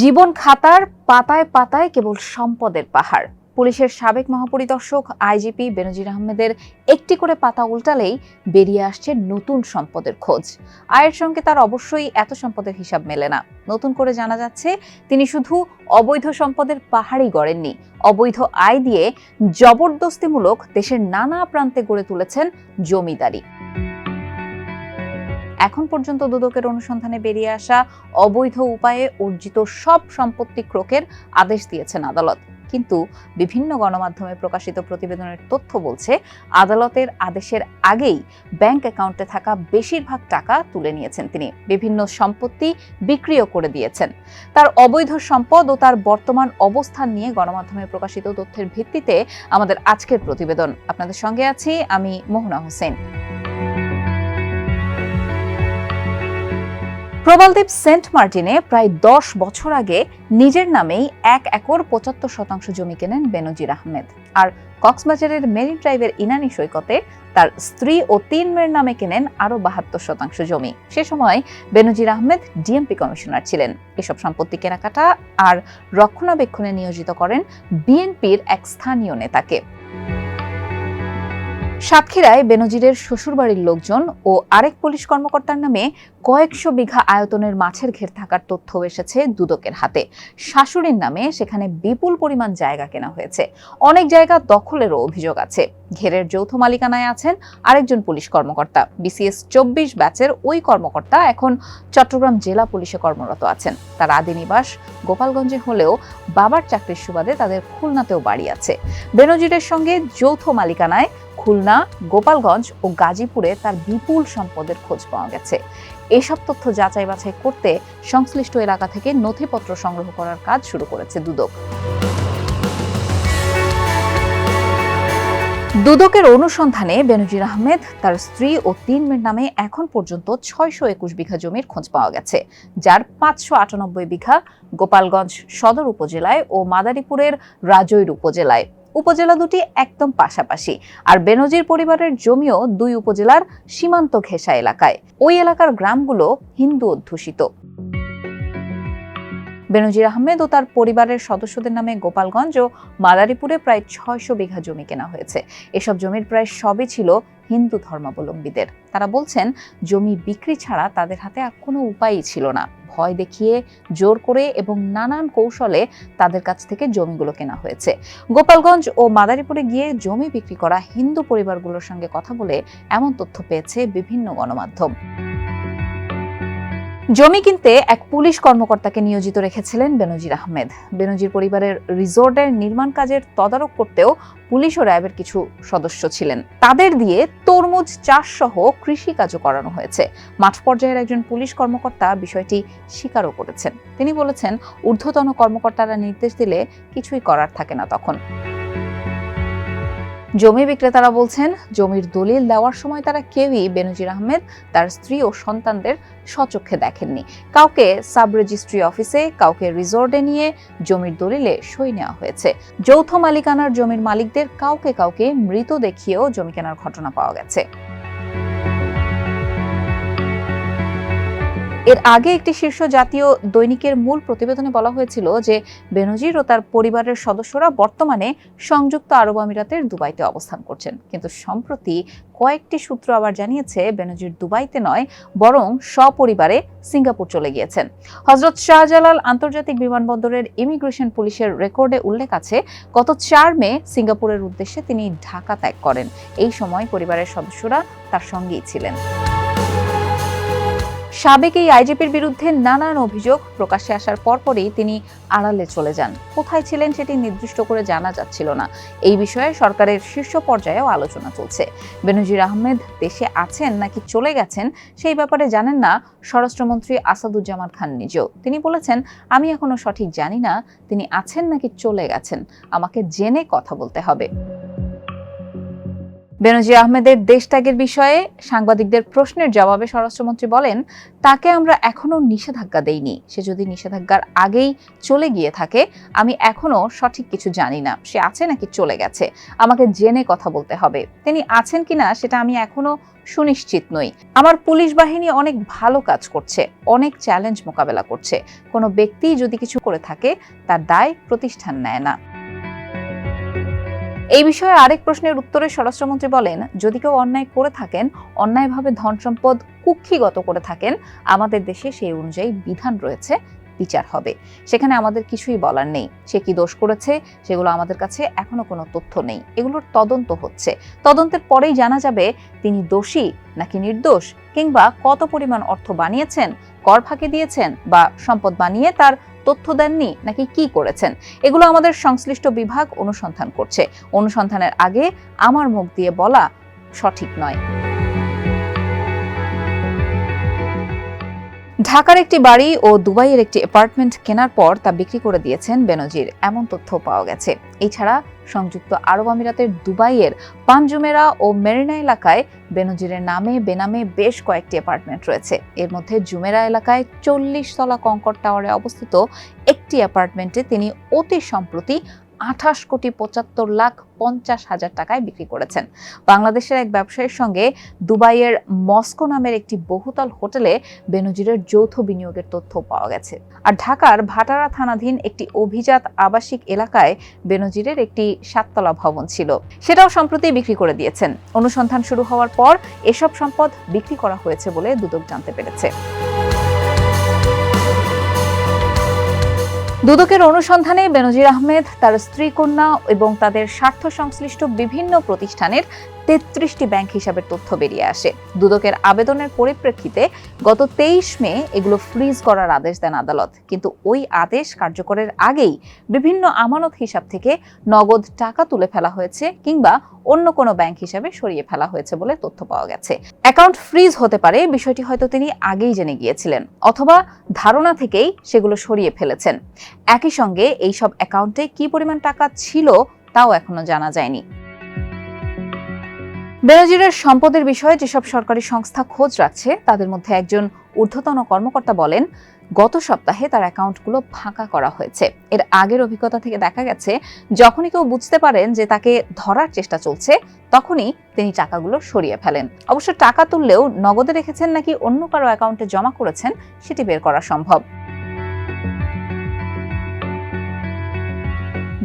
জীবন খাতার পাতায় পাতায় কেবল সম্পদের পাহাড়। পুলিশের সাবেক মহাপরিদর্শক আইজিপি বেনজির আহমেদের একটি করে পাতা উল্টালেই বেরিয়ে আসছে নতুন সম্পদের খোঁজ। আয়ের সঙ্গে তার অবশ্যই এত সম্পদের হিসাব মেলে না। নতুন করে জানা যাচ্ছে, তিনি শুধু অবৈধ সম্পদের পাহাড়ই গড়েননি, অবৈধ আয় দিয়ে জবরদস্তিমূলক দেশের নানা প্রান্তে গড়ে তুলেছেন জমিদারি। এখন পর্যন্ত দুদকের অনুসন্ধানে বেরিয়ে আসা অবৈধ উপায়ে অর্জিত সব সম্পত্তি ক্রোকের আদেশ দিয়েছেন আদালত। কিন্তু বিভিন্ন গণমাধ্যমে প্রকাশিত প্রতিবেদনের তথ্য বলছে, আদালতের আদেশের আগেই ব্যাংক অ্যাকাউন্টে থাকা বেশিরভাগ টাকা তুলে নিয়েছেন তিনি। বিভিন্ন সম্পত্তি বিক্রিও করে দিয়েছেন। তার অবৈধ সম্পদ ও তার বর্তমান অবস্থান নিয়ে গণমাধ্যমে প্রকাশিত তথ্যের ভিত্তিতে আমাদের আজকের প্রতিবেদন। আপনাদের সঙ্গে আছি আমি মোহনা হোসেন। প্রবালদ্বীপ সেন্ট মার্টিনে প্রায় দশ বছর আগে নিজের নামেই এক একর পঁচাত্তর শতাংশ জমি কেনেন বেনজির আহমেদ। আর কক্সবাজারের মেরিন ড্রাইভের ইনানি সৈকতে তার স্ত্রী ও তিন মেয়ের নামে কেনেন আরও বাহাত্তর শতাংশ জমি। সে সময় বেনজির আহমেদ ডিএমপি কমিশনার ছিলেন। এসব সম্পত্তি কেনাকাটা আর রক্ষণাবেক্ষণে নিয়োজিত করেন বিএনপির এক স্থানীয় নেতাকে। সাতক্ষীরায় বেনজিরের শ্বশুরবাড়ির লোকজন ও আরেক পুলিশ কর্মকর্তার নামে কয়েকশো বিঘা আয়তনের মাছের ঘের থাকার তথ্য এসেছে দুদকের হাতে। শাশুড়ির নামে সেখানে বিপুল পরিমাণ জায়গা কেনা হয়েছে। অনেক জায়গা দখলেরও অভিযোগ আছে। ঘেরের যৌথ মালিকানায় আছেন আরেকজন পুলিশ কর্মকর্তা। বিসিএস চব্বিশ ব্যাচের ওই কর্মকর্তা এখন চট্টগ্রাম জেলা পুলিশে কর্মরত আছেন। তার আদি নিবাস গোপালগঞ্জে হলেও বাবার চাকরির সুবাদে তাদের খুলনাতেও বাড়ি আছে। বেনজিরের সঙ্গে যৌথ মালিকানায় খুলনা, গোপালগঞ্জ ও গাজীপুরে তার বিপুল সম্পদের খোঁজ পাওয়া গেছে। এসব তথ্য যাচাই বাছাই করতে সংশ্লিষ্ট এলাকা থেকে নথিপত্র সংগ্রহ করার কাজ শুরু করেছে দুদক। দুদকের অনুসন্ধানে বেনজির আহমেদ তার স্ত্রী ও তিন মেয়ের নামে এখন পর্যন্ত ছয়শো একুশ বিঘা জমির খোঁজ পাওয়া গেছে, যার পাঁচশো আটানব্বই বিঘা গোপালগঞ্জ সদর উপজেলায় ও মাদারীপুরের রাজৈর উপজেলায়। উপজেলা দুটি একদম পাশাপাশি। আর বেনজির পরিবারের জমিও দুই উপজেলার সীমান্ত ঘেঁষা এলাকায়। ওই এলাকার গ্রামগুলো হিন্দু অধ্যুষিত। বেনজির আহমেদ ও তার পরিবারের সদস্যদের নামে গোপালগঞ্জ ও মাদারীপুরে প্রায় ছয়শো বিঘা জমি কেনা হয়েছে। এসব জমির প্রায় সবই ছিল হিন্দু ধর্মাবলম্বীদের। তারা বলছেন, জমি বিক্রি ছাড়া তাদের হাতে আর কোনো উপায়ই ছিল না। ভয় দেখিয়ে জোর করে এবং নানান কৌশলে তাদের কাছ থেকে জমিগুলো কেনা হয়েছে। গোপালগঞ্জ ও মাদারীপুরে গিয়ে জমি বিক্রি করা হিন্দু পরিবারগুলোর সঙ্গে কথা বলে এমন তথ্য পেয়েছে বিভিন্ন গণমাধ্যম। জমি কিনতে এক পুলিশ কর্মকর্তাকে নিয়োজিত রেখেছিলেন বেনজির আহমেদ। বেনজির পরিবারের রিসোর্টের নির্মাণ কাজের তদারক করতেও পুলিশ ও র্যাবের কিছু সদস্য ছিলেন। তাদের দিয়ে তরমুজ চাষ সহ কৃষি কাজও করানো হয়েছে। মাঠ পর্যায়ের একজন পুলিশ কর্মকর্তা বিষয়টি স্বীকারও করেছেন। তিনি বলেছেন, ঊর্ধ্বতন কর্মকর্তারা নির্দেশ দিলে কিছুই করার থাকে না তখন। জমি বিক্রেতারা বলছেন, জমির দলিল দেওয়ার সময় তারা কেউই বেনজির আহমেদ, তার স্ত্রী ও সন্তানদের সচক্ষে দেখেননি। কাউকে সাব রেজিস্ট্রি অফিসে, কাউকে রিসোর্টে নিয়ে জমির দলিলে সই নেওয়া হয়েছে। যৌথ মালিকানার জমির মালিকদের কাউকে কাউকে মৃত দেখিয়েও জমি কেনার ঘটনা পাওয়া গেছে। এর আগে একটি শীর্ষ জাতীয় দৈনিকের মূল প্রতিবেদনে বলা হয়েছিল যে বেনজির ও তার পরিবারের সদস্যরা বর্তমানে সংযুক্ত আরব আমিরাতের দুবাইতে অবস্থান করছেন। কিন্তু সম্প্রতি কয়েকটি সূত্র আবার জানিয়েছে বেনজির দুবাইতে নয়, বরং সপরিবারে সিঙ্গাপুর চলে গিয়েছেন। হজরত শাহজালাল আন্তর্জাতিক বিমানবন্দরের ইমিগ্রেশন পুলিশের রেকর্ডে উল্লেখ আছে, গত চার মে সিঙ্গাপুরের উদ্দেশ্যে তিনি ঢাকা ত্যাগ করেন। এই সময় পরিবারের সদস্যরা তার সঙ্গেই ছিলেন। সাবেক এই আইজিপির বিরুদ্ধে নানান অভিযোগ প্রকাশ্যে আসার পরপরই তিনি আড়ালে চলে যান। কোথায় ছিলেন সেটি নির্দিষ্ট করে জানা যাচ্ছিল না। এই বিষয়ে সরকারের শীর্ষ পর্যায়েও আলোচনা চলছে। বেনজির আহমেদ দেশে আছেন নাকি চলে গেছেন সেই ব্যাপারে জানেন না স্বরাষ্ট্রমন্ত্রী আসাদুজ্জামান খান নিজেও। তিনি বলেছেন, আমি এখনও সঠিক জানি না তিনি আছেন নাকি চলে গেছেন। আমাকে জেনে কথা বলতে হবে। বেনজির আহমেদের দেশ ত্যাগের বিষয়ে সাংবাদিকদের প্রশ্নের জবাবে স্বরাষ্ট্রমন্ত্রী বলেন, তাকে আমরা এখনও নিষেধাজ্ঞা দেইনি। সে যদি নিষেধাজ্ঞার আগেই চলে গিয়ে থাকে, আমি এখনও সঠিক কিছু জানি না। সে আছে নাকি চলে গেছে? আমাকে জেনে কথা বলতে হবে। তিনি আছেন কিনা সেটা আমি এখনও সুনিশ্চিত নই। আমার পুলিশ বাহিনী অনেক ভালো কাজ করছে, অনেক চ্যালেঞ্জ মোকাবেলা করছে। কোনো ব্যক্তি যদি কিছু করে থাকে, তার দায় প্রতিষ্ঠান নেয় না। এই বিষয়ে আরেক প্রশ্নের উত্তরে স্বরাষ্ট্রমন্ত্রী বলেন, যদি কেউ অন্যায় করে থাকেন, অন্যায়ভাবে ধন সম্পদ কুক্ষিগত করে থাকেন, আমাদের দেশে সেই অনুযায়ী বিধান রয়েছে, বিচার হবে। সেখানে আমাদের কিছুই বলার নেই। সে কি দোষ করেছে, সেগুলো আমাদের কাছে এখনও কোনো তথ্য নেই। এগুলোর তদন্ত হচ্ছে। তদন্তের পরেই জানা যাবে, তিনি দোষী নাকি নির্দোষ, কিংবা কত পরিমাণ অর্থ বানিয়েছেন, কর ফাঁকি দিয়েছেন বা সম্পদ বানিয়ে তার তথ্য দেননি, নাকি কি করেছেন? এগুলো আমাদের সংশ্লিষ্ট বিভাগ অনুসন্ধান করছে। অনুসন্ধানের আগে আমার মুখ দিয়ে বলা সঠিক নয়। ঢাকার একটি বাড়ি ও দুবাইয়ের একটি অ্যাপার্টমেন্ট কেনার পর তা বিক্রি করে দিয়েছেন বেনজির। এমন তথ্য পাওয়া গেছে। এছাড়া সংযুক্ত আরব আমিরাতের দুবাইয়ের পানজুমেরা ও মেরিনা এলাকায় বেনজিরের নামে বেনামে বেশ কয়েকটি অ্যাপার্টমেন্ট রয়েছে। এর মধ্যে জুমেরা এলাকায় চল্লিশ তলা কঙ্কর টাওয়ারে অবস্থিত একটি অ্যাপার্টমেন্টে তিনি অতি সম্প্রতি আঠাশ কোটি পঁচাত্তর লাখ পঞ্চাশ হাজার টাকায় বিক্রি করেছেন। বাংলাদেশের এক ব্যবসায়ীর সঙ্গে দুবাইয়ের মস্কো নামের একটি বহুতল হোটেলে বেনজিরের যৌথ বিনিয়োগের তথ্য পাওয়া গেছে। আর ঢাকার ভাটারা থানাধীন একটি অভিজাত আবাসিক এলাকায় বেনজিরের একটি সাততলা ভবন ছিল। সেটাও সম্প্রতি বিক্রি করে দিয়েছেন। অনুসন্ধান শুরু হওয়ার পর এসব সম্পদ বিক্রি করা হয়েছে বলে দুদক জানতে পেরেছে। দুদকের অনুসন্ধানে বেনজির আহমেদ তার স্ত্রী কন্যা এবং তাদের স্বার্থ সংশ্লিষ্ট বিভিন্ন প্রতিষ্ঠানের তেত্রিশটি ব্যাংক হিসাবের তথ্য বেরিয়ে আসে। দুদকের আবেদনের পরিপ্রেক্ষিতে গত তেইশ মে এগুলো ফ্রিজ করার আদেশ দেন আদালত। কিন্তু ওই আদেশ কার্যকরের আগেই বিভিন্ন আমানত হিসাব থেকে নগদ টাকা তুলে ফেলা হয়েছে কিংবা অন্য কোনো ব্যাংক হিসাবে সরিয়ে ফেলা হয়েছে বলে তথ্য পাওয়া গেছে। অ্যাকাউন্ট ফ্রিজ হতে পারে, বিষয়টি হয়তো তিনি আগেই জেনে গিয়েছিলেন, অথবা ধারণা থেকেই সেগুলো সরিয়ে ফেলেছেন। একই সঙ্গে এই সব অ্যাকাউন্টে কি পরিমাণ টাকা ছিল তাও এখনও জানা যায়নি। বেনজিরের সম্পদের বিষয়ে যেসব সরকারি সংস্থা খোঁজ রাখছে, তাদের মধ্যে একজন ঊর্ধ্বতন কর্মকর্তা বলেন, গত সপ্তাহে তার অ্যাকাউন্টগুলো ফাঁকা করা হয়েছে। এর আগের অভিজ্ঞতা থেকে দেখা গেছে, যখনই কেউ বুঝতে পারেন যে তাকে ধরার চেষ্টা চলছে, তখনই তিনি টাকাগুলো সরিয়ে ফেলেন। অবশ্য টাকা তুললেও নগদে রেখেছেন নাকি অন্য কারও অ্যাকাউন্টে জমা করেছেন, সেটি বের করা সম্ভব।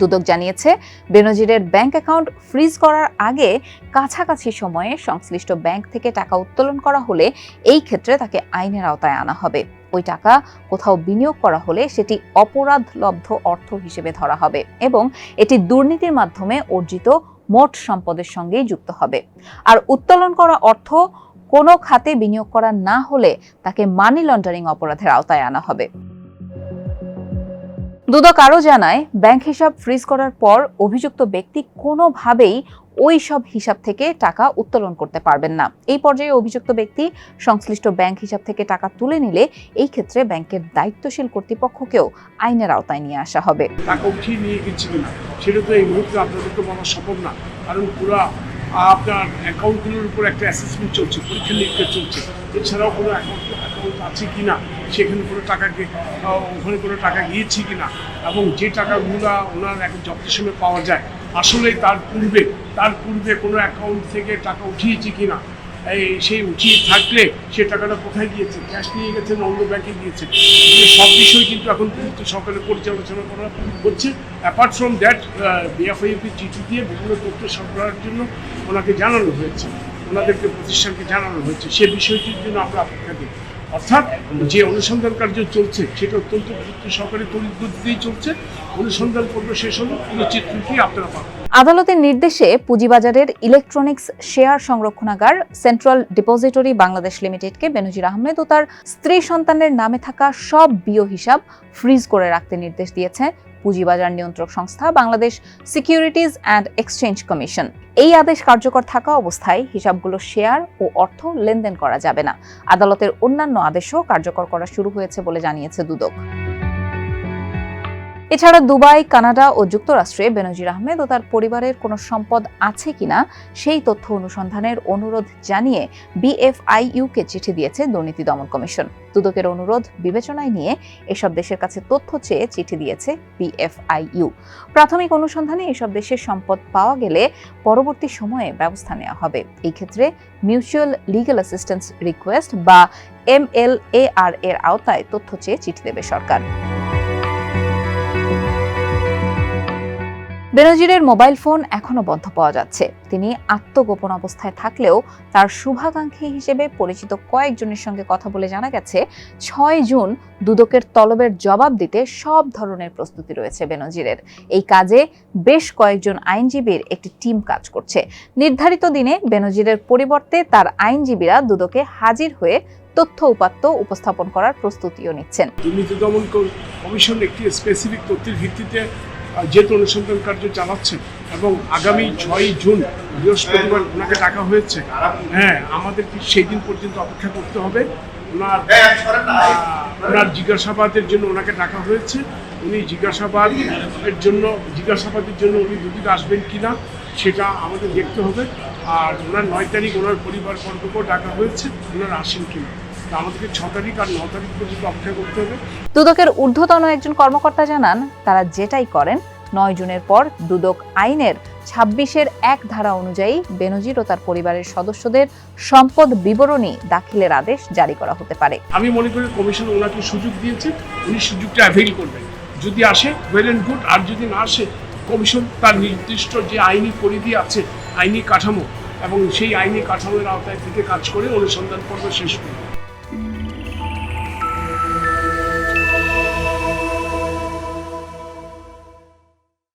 দুদক জানিয়েছে, বেনজিরের ব্যাংক অ্যাকাউন্ট ফ্রিজ করার আগে কাছাকাছি সময়ে সংশ্লিষ্ট ব্যাংক থেকে টাকা উত্তোলন করা হলে এই ক্ষেত্রে তাকে আইনের আওতায় আনা হবে। ওই টাকা কোথাও বিনিয়োগ করা হলে সেটি অপরাধলব্ধ অর্থ হিসেবে ধরা হবে এবং এটি দুর্নীতির মাধ্যমে অর্জিত মোট সম্পদের সঙ্গেই যুক্ত হবে। আর উত্তোলন করা অর্থ কোনো খাতে বিনিয়োগ করা না হলে তাকে মানি লন্ডারিং অপরাধের আওতায় আনা হবে। দুদক আরও জানায়, ব্যাংক হিসাব ফ্রিজ করার পর অভিযুক্ত ব্যক্তি কোনোভাবেই ওই সব হিসাব থেকে টাকা উত্তোলন করতে পারবেন না। এই পর্যায়ে অভিযুক্ত ব্যক্তি সংশ্লিষ্ট ব্যাংক হিসাব থেকে টাকা তুলে নিলে এই ক্ষেত্রে ব্যাংকের দায়িত্বশীল কর্তৃপক্ষকেও আইনের আওতায় নিয়ে আসা হবে। টাকা উঠিয়ে নিয়ে গেছি কিনা সেটা তো এই মুহূর্তে আপনাদেরকে বলা সম্ভব না। কারণ পুরো আপনার অ্যাকাউন্টগুলোর উপর একটা অ্যাসেসমেন্ট চলছে, পরীক্ষা নিরীক্ষা চলছে। এছাড়াও কোনো অ্যাকাউন্ট অ্যাকাউন্ট আছে কি না সেখানে কোনো টাকাকে ওখানে কোনো টাকা গিয়েছে কি না এবং যে টাকাগুলো ওনার এখন যত্নের সময় পাওয়া যায়, আসলে তার পূর্বে তার পূর্বে কোনো অ্যাকাউন্ট থেকে টাকা উঠিয়েছি কি না এই সেই উঠিয়ে থাকলে সে টাকাটা কোথায় গিয়েছে? ক্যাশ নিয়ে গেছে না অন্য ব্যাংকে গিয়েছে? সব বিষয় কিন্তু এখন গুরুত্ব সরকারের পরিচালনা করা হচ্ছে। অ্যাপার্ট ফ্রম দ্যাট বিএফআইপি চিঠি দিয়ে বিভিন্ন তথ্য সরবরাহের জন্য ওনাকে জানানো হয়েছে। ওনাদেরকে প্রতিষ্ঠানকে জানানো হয়েছে। সে বিষয়টির জন্য আমরা অপেক্ষা করি। অর্থাৎ যে অনুসন্ধান কার্য চলছে, সেটা অত্যন্ত গুরুত্ব সহকারে তড়িৎ চলছে। অনুসন্ধান পর্ব শেষ হলে পুরো চিত্রটি আপনারা পাবেন। আদালতের নির্দেশে পুঁজিবাজারের ইলেকট্রনিক্স শেয়ার সংরক্ষণাগার সেন্ট্রাল ডিপোজিটরি বাংলাদেশ লিমিটেডকে বেনজির আহমেদ ও তার স্ত্রী সন্তানের নামে থাকা সব বিও হিসাব ফ্রিজ করে রাখতে নির্দেশ দিয়েছে পুঁজিবাজার নিয়ন্ত্রক সংস্থা Bangladesh securities and exchange commission এই আদেশ কার্যকর থাকা অবস্থায় হিসাবগুলো শেয়ার ও অর্থ লেনদেন করা যাবে না। আদালতের অন্যান্য আদেশও কার্যকর করা শুরু হয়েছে বলে জানিয়েছে দুদক। এছাড়া দুবাই, কানাডা ও যুক্তরাষ্ট্রে বেনজির আহমেদ ও তার পরিবারের কোনো সম্পদ আছে কিনা সেই তথ্য অনুসন্ধানের অনুরোধ জানিয়ে বিএফআইইউকে চিঠি দিয়েছে দুর্নীতি দমন কমিশন। দুদকের অনুরোধ বিবেচনায় নিয়ে এসব দেশের কাছে তথ্য চেয়ে চিঠি দিয়েছে বিএফআইইউ। প্রাথমিক অনুসন্ধানে এসব দেশের সম্পদ পাওয়া গেলে পরবর্তী সময়ে ব্যবস্থা নেওয়া হবে। এই ক্ষেত্রে মিউচুয়াল লিগ্যাল অ্যাসিস্ট্যান্স রিকোয়েস্ট বা এমএলএআর এর আওতায় তথ্য চেয়ে চিঠি দেবে সরকার। বেনজিরের মোবাইল ফোন এখনও বন্ধ পাওয়া যাচ্ছে। তিনি আত্মগোপন অবস্থায় থাকলেও তার শুভাকাঙ্ক্ষী হিসেবে পরিচিত কয়েকজনের সঙ্গে কথা বলে জানা গেছে, ছয় জুন দুদকের তলবের জবাব দিতে সব ধরনের প্রস্তুতি রয়েছে বেনজিরের। এই কাজে বেশ কয়েকজন আইনজীবীর একটি টিম কাজ করছে। নির্ধারিত দিনে বেনজিরের পরিবর্তে তার আইনজীবীরা দুদকে হাজির হয়ে তথ্য উপাত্ত উপস্থাপন করার প্রস্তুতিও নিচ্ছেন। দুর্নীতি দমন কমিশন একটি স্পেসিফিক তথ্যের ভিত্তিতে যেহেতু অনুসন্ধান কার্য চালাচ্ছে এবং আগামী ছয়ই জুন বৃহস্পতিবার ওনাকে ডাকা হয়েছে। হ্যাঁ আমাদের আমাদেরকে সেই দিন পর্যন্ত অপেক্ষা করতে হবে। ওনার ওনার জিজ্ঞাসাবাদের জন্য ওনাকে ডাকা হয়েছে। উনি জিজ্ঞাসাবাদ এর জন্য, জিজ্ঞাসাবাদের জন্য উনি দুদিকে আসবেন কিনা সেটা আমাদের দেখতে হবে। আর ওনার নয় তারিখ ওনার পরিবার বর্গকেও ডাকা হয়েছে। ওনার আসেন কিনা আমাদেরকে ছ তারিখ আর ন তারিখ পর্যন্ত অপেক্ষা করতে হবে। দুদকের ঊর্ধ্বতন একজন কর্মকর্তা জানান তারা যেটাই করেন নয় জুনের পর দুদক আইনের ছাব্বিশের এক ধারা অনুযায়ী বেনজির ও তার পরিবারের সদস্যদের সম্পদ বিবরণী দাখিলের আদেশ জারি করা হতে পারে। আমি মনে করি কমিশন ওনাকে সুযোগ দিয়েছে উনি সুযোগটা অ্যাভেল করবেন। যদি আসে ওয়েল অ্যান্ড গুড আর যদি না আসে কমিশন তার নির্দিষ্ট যে আইনি পরিধি আছে আইনি কাঠামো এবং সেই আইনি কাঠামোর আওতায় থেকে কাজ করে অনুসন্ধান পর্ব শেষ করবে।